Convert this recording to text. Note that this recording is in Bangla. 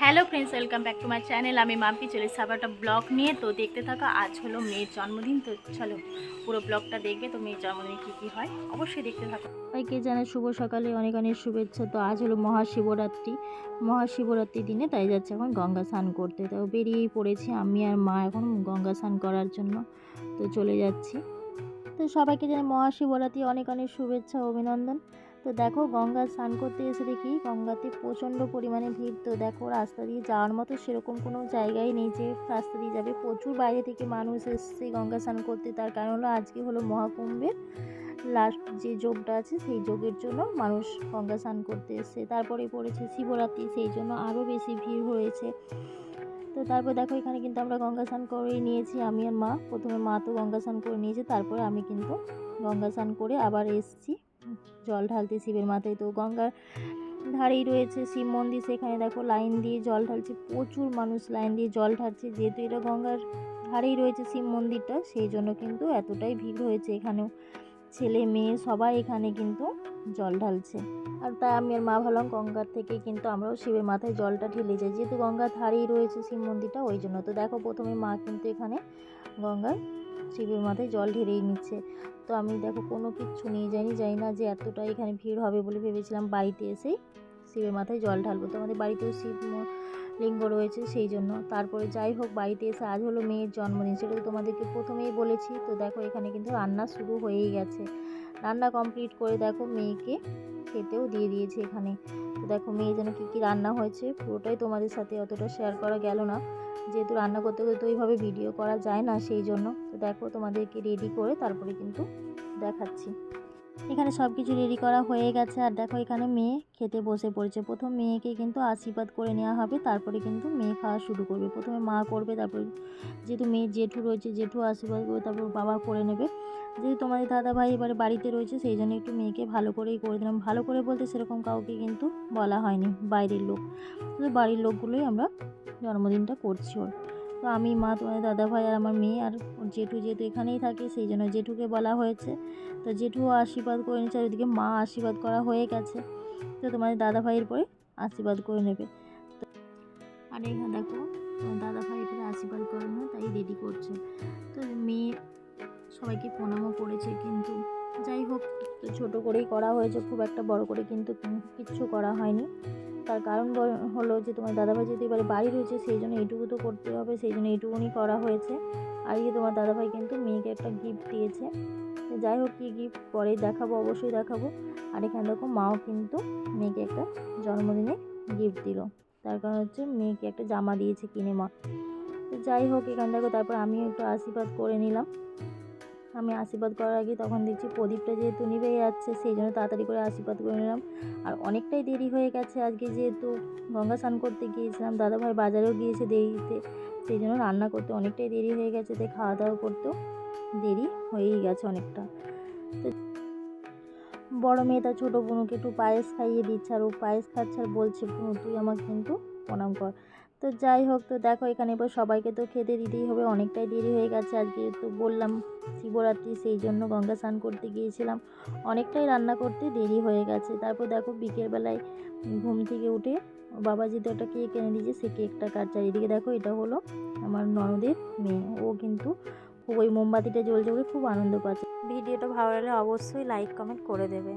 Hello friends welcome back to my channel আমি মাম্পি, চলে একটা ব্লগ নিয়ে। তো দেখতে থাকা, আজ হলো মেয়ের জন্মদিন। তো চলো, পুরো ব্লগটা দেখবে তো মেয়ের জন্মদিনে কী কী হয়। অবশ্যই দেখতে থাকো। সবাইকে জানাই শুভ সকালে, অনেক অনেক শুভেচ্ছা। তো আজ হলো মহাশিবরাত্রি। মহাশিবরাত্রির দিনে তাই যাচ্ছে এখন গঙ্গা স্নান করতে। তো বেরিয়েই পড়েছি আমি আর মা এখন গঙ্গা স্নান করার জন্য। তো চলে যাচ্ছি। তো সবাইকে জানাই মহাশিবরাত্রি, অনেক অনেক শুভেচ্ছা, অভিনন্দন। তো দেখো গঙ্গা স্নান করতে এসে দেখি গঙ্গাতে প্রচণ্ড পরিমাণে ভিড়। তো দেখো রাস্তা দিয়ে যাওয়ার মতো সেরকম কোনো জায়গাই নেই যে রাস্তা দিয়ে যাবে। প্রচুর বাইরে থেকে মানুষ এসছে গঙ্গা স্নান করতে। তার কারণ হলো আজকে হলো মহাকুম্ভের লাস্ট যে যোগটা আছে সেই যোগের জন্য মানুষ গঙ্গা স্নান করতে এসছে। তারপরে পড়েছে শিবরাত্রি, সেই জন্য আরও বেশি ভিড় হয়েছে। তো তারপর দেখো এখানে কিন্তু আমরা গঙ্গা স্নান করেই নিয়েছি, আমি আর মা। প্রথমে মা তো গঙ্গা স্নান করে নিয়েছে, তারপরে আমি কিন্তু গঙ্গা স্নান করে আবার এসছি। জল ঢালতে শিবের মাথায়। তো গঙ্গার ধারেই রয়েছে শিব মন্দির। সেখানে দেখো লাইন দিয়ে জল ঢালছে, প্রচুর মানুষ লাইন দিয়ে জল ঢালছে। যেহেতু এটা গঙ্গার ধারেই রয়েছে শিব মন্দিরটা, সেই জন্য কিন্তু এতটাই ভিড় হয়েছে এখানেও। ছেলে, মেয়ে সবাই এখানে কিন্তু জল ঢালছে। আর তাই আমি আর মা ভাবলাম গঙ্গার থেকে কিন্তু আমরাও শিবের মাথায় জলটা ঢেলে যাই। যেহেতু গঙ্গার ধারেই রয়েছে শিব মন্দিরটা, ওই জন্য। তো দেখো প্রথমে মা কিন্তু এখানে গঙ্গার শিবের মাথায় জল ঢেলেই নিচ্ছে। তো আমি দেখো কোনো কিচ্ছু নিয়ে যাইনি যাই না যে এতটা এখানে ভিড় হবে বলে ভেবেছিলাম বাড়িতে এসেই শিবের মাথায় জল ঢালবো। তো আমাদের বাড়িতেও শিব লিঙ্গ রয়েছে সেই জন্য। তারপরে যাই হোক, বাড়িতে এসে আজ হলো মেয়ের জন্মদিন সেটা তো তোমাদেরকে প্রথমেই বলেছি। তো দেখো এখানে কিন্তু রান্না শুরু হয়েই গেছে। রান্না কমপ্লিট করে দেখো মেয়েকে খেতেও দিয়ে দিয়েছে এখানে। তো দেখো মেয়ে যেন কী কী রান্না হয়েছে, পুরোটাই তোমাদের সাথে অতটা শেয়ার করা গেল না। যেহেতু রান্না করতে করতে ওইভাবে ভিডিও করা যায় না সেই জন্য। তো দেখো তোমাদেরকে রেডি করে তারপরে কিন্তু দেখাচ্ছি। এখানে সব কিছু রেডি করা হয়ে গেছে। আর দেখো এখানে মেয়ে খেতে বসে পড়েছে। প্রথম মেয়েকে কিন্তু আশীর্বাদ করে নেওয়া হবে। তারপরে কিন্তু মেয়ে খাওয়া শুরু করবে। প্রথমে মা করবে, তারপরে যেহেতু মেয়ের জেঠু রয়েছে, জেঠু আশীর্বাদ করবে তারপর বাবা করে নেবে। যেহেতু তোমাদের দাদা ভাই এবারে বাড়িতে রয়েছে, সেই জন্য একটু মেয়েকে ভালো করেই করে দিলাম। ভালো করে বলতে সেরকম কাউকে কিন্তু বলা হয়নি, বাইরের লোক। শুধু বাড়ির লোকগুলোই আমরা জন্মদিনটা করছি ওর। তো আমি, মা, তোমাদের দাদা ভাই আর আমার মেয়ে আর ওর জেঠু যেহেতু এখানেই থাকে, সেই জন্য জেঠুকে বলা হয়েছে। তো জেঠু আশীর্বাদ করে নিচ্ছে আর ওইদিকে মা আশীর্বাদ করা হয়ে গেছে। তো তোমাদের দাদা ভাইয়ের পরে আশীর্বাদ করে নেবে। তো আর এখানে দেখো তোমার দাদা ভাই এখানে আশীর্বাদ করে না, তাই রেডি করছে। তো মেয়ে সবাইকে প্রণামও করেছে কিন্তু যাই হোক তো ছোটো করেই করা হয়েছে, খুব একটা বড় করে কিন্তু কিচ্ছু করা হয়নি। তার কারণ হলো যে তোমার দাদাভাই যেহেতু এবারে বাড়ি রয়েছে, সেই জন্য এইটুকু তো করতে হবে, সেই জন্য এইটুকুনি করা হয়েছে। আর এই তোমার দাদাভাই কিন্তু মেয়েকে একটা গিফট দিয়েছে। যাই হোক, কী গিফট পরেই দেখাবো, অবশ্যই দেখাবো। আর এখানে দেখো মাও কিন্তু মেয়েকে একটা জন্মদিনে গিফট দিল। তার কারণ হচ্ছে মেয়েকে একটা জামা দিয়েছে কিনে মা। তো যাই হোক, এখান দেখো, তারপর আমিও একটু আশীর্বাদ করে নিলাম। আমি আশীর্বাদ করার আগে তখন দেখছি প্রদীপটা যেহেতু নিভে যাচ্ছে সেই জন্য তাড়াতাড়ি করে আশীর্বাদ করে নিলাম। আর অনেকটাই দেরি হয়ে গেছে আজকে যেহেতু গঙ্গা স্নান করতে গিয়েছিলাম দাদাভাই বাজারেও গিয়েছে দেরিতে সেই জন্য রান্না করতে অনেকটাই দেরি হয়ে গেছে তাই খাওয়া দাওয়া করতেও দেরি হয়েই গেছে অনেকটা। তো বড় মেয়ে তার ছোটো বোনকে একটু পায়েস খাইয়ে দিচ্ছে আর ও পায়েস খাচ্ছে আর বলছে "বোন, তুই আমাকে কিন্তু প্রণাম কর। তো যাই হোক, তো দেখো এখানে এবার সবাইকে তো খেতে দিতেই হবে। অনেকটাই দেরি হয়ে গেছে আজকে, তো বললাম শিবরাত্রি, সেই জন্য গঙ্গা স্নান করতে গিয়েছিলাম। অনেকটাই রান্না করতে দেরি হয়ে গেছে। তারপর দেখো বিকেলবেলায় ঘুম থেকে উঠে বাবা যেহেতু একটা কেক এনে দিয়েছে, সে কেকটা কাটছে। এদিকে দেখো এটা হলো আমার ননদের মেয়ে। ও কিন্তু খুব ওই মোমবাতিটা জ্বলছে বলে খুব আনন্দ পাচ্ছে। ভিডিওটা ভালো লাগলে অবশ্যই লাইক কমেন্ট করে দেবে।